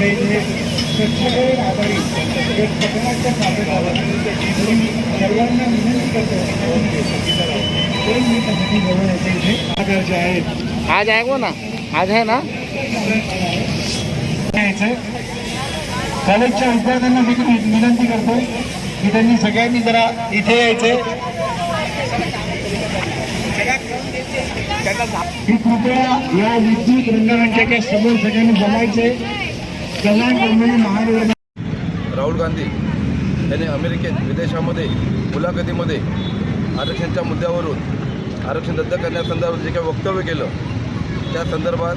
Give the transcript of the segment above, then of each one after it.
आपल्या इथे स्वच्छतेवर आधारित एक पथनाट्य मी सर्वांना विनंती करतो कोण मी जवळ येते इथे आदर्श आहेत आज आहे ना आज आहे ना? यायचं कॉलेजच्या विद्यार्थ्यांना मी वि- विनंती करतो की त्यांनी सगळ्यांनी जरा इथे यायचंय कृपया या विद्युत रंगमंचाच्या समोर सगळ्यांनी जमायचे. राहुल गांधी यांनी अमेरिकेत विदेशामध्ये मुलाखतीमध्ये आरक्षणच्या मुद्द्यावरून आरक्षण रद्द करण्यासंदर्भात जे काही वक्तव्य केलं त्या संदर्भात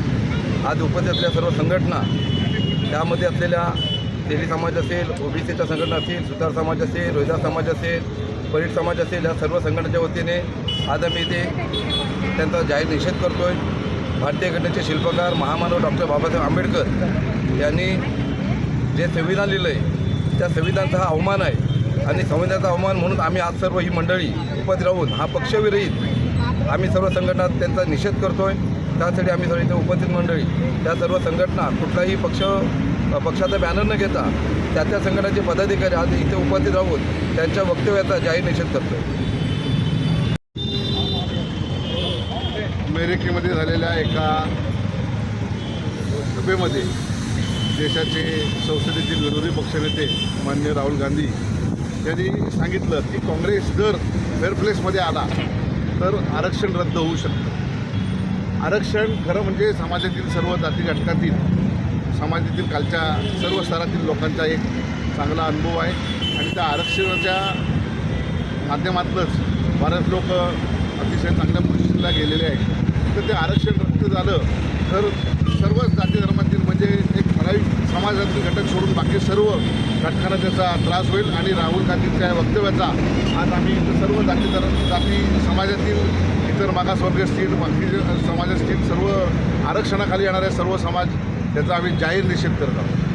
आज उपस्थित असलेल्या सर्व संघटना त्यामध्ये असलेल्या तेली समाज असेल ओबीसीच्या संघटना असतील सुतार समाज असेल रोहिदास समाज असेल परीट समाज असेल या सर्व संघटनेच्या वतीने आज आम्ही इथे त्यांचा जाहीर निषेध करतो आहे भारतीय घटनेचे शिल्पकार महामानव डॉक्टर बाबासाहेब आंबेडकर यांनी जे संविधान लिहिलं आहे त्या संविधानाचा हा अवमान आहे. आणि संविधानाचा अवमान म्हणून आम्ही आज सर्व ही मंडळी उपस्थित राहून हा पक्षविरहित आम्ही सर्व संघटना त्यांचा निषेध करतो आहे त्यासाठी आम्ही सर्व इथे उपस्थित मंडळी त्या सर्व संघटना कुठलाही पक्ष पक्षाचा बॅनर न घेता त्या त्या संघटनाचे पदाधिकारी आज इथे उपस्थित राहून त्यांच्या वक्तव्याचा जाहीर निषेध करतो अमेरिकेमध्ये झालेल्या एका सभेमध्ये देशाचे संसदेतील विरोधी पक्षनेते मान्य राहुल गांधी यांनी सांगितलं की काँग्रेस जर फेअरप्लेसमध्ये आला तर आरक्षण रद्द होऊ शकतं. आरक्षण खरं म्हणजे समाजातील सर्व जाती घटकातील समाजातील कालच्या सर्व स्तरातील लोकांचा एक चांगला अनुभव आहे. आणि त्या आरक्षणाच्या माध्यमातूनच बरेच लोक अतिशय चांगल्या पोझिशनला गेलेले आहेत. तर ते आरक्षण रद्द झालं तर सर्वच जाती धर्मातील म्हणजे एक समाजातील घटक सोडून बाकी सर्व घटकांना त्याचा त्रास होईल आणि राहुल गांधींच्या या वक्तव्याचा आज आम्ही इथं सर्व जाती जाती समाजातील इतर मागासवर्गीय असतील बाकी समाज असतील सर्व आरक्षणाखाली येणारे सर्व समाज त्याचा आम्ही जाहीर निषेध करत आहोत.